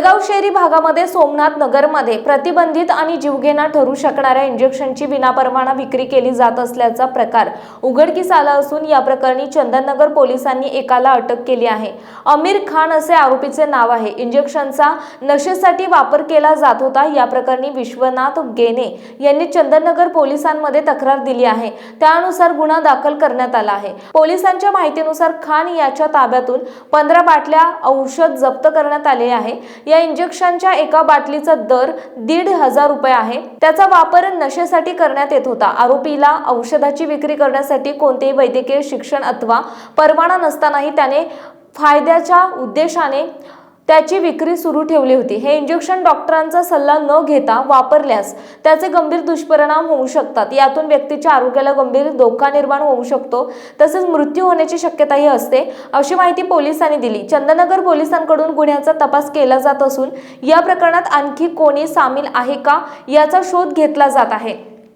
वडगाव शहरी भागामध्ये सोमनाथ नगरमध्ये प्रतिबंधित आणि जीवघेणा ठरू शकणाऱ्या इंजेक्शनची विनापरवाना विक्री केली जात असल्याचा प्रकार उघडकीस आला असून या प्रकरणी चंदननगर पोलिसांनी एकाला अटक केली आहे. अमीर खान असे आरोपीचे नाव आहे. इंजेक्शनचा नशेसाठी वापर केला जात होता. या प्रकरणी विश्वनाथ गेने यांनी चंदननगर पोलिसांमध्ये तक्रार दिली आहे. त्यानुसार गुन्हा दाखल करण्यात आला आहे. पोलिसांच्या माहितीनुसार खान याच्या ताब्यातून पंधरा बाटल्या औषध जप्त करण्यात आले आहे. या इंजेक्शनच्या एका बाटलीचा दर दीड हजार रुपये आहे. त्याचा वापर नशेसाठी करण्यात येत होता. आरोपीला औषधाची विक्री करण्यासाठी कोणतेही वैद्यकीय शिक्षण अथवा परवाना नसतानाही त्याने फायद्याच्या उद्देशाने त्याची विक्री सुरू ठेवली होती. हे इंजेक्शन डॉक्टरांचा सल्ला न घेता वापरल्यास त्याचे गंभीर दुष्परिणाम होऊ शकतात. यातून व्यक्तीच्या आरोग्याला गंभीर धोका निर्माण होऊ शकतो. तसेच मृत्यू होण्याची शक्यताही असते अशी माहिती पोलिसांनी दिली. चंदनगर पोलिसांकडून गुन्ह्याचा तपास केला जात असून या प्रकरणात आणखी कोणी सामील आहे का? याचा शोध घेतला जात आहे.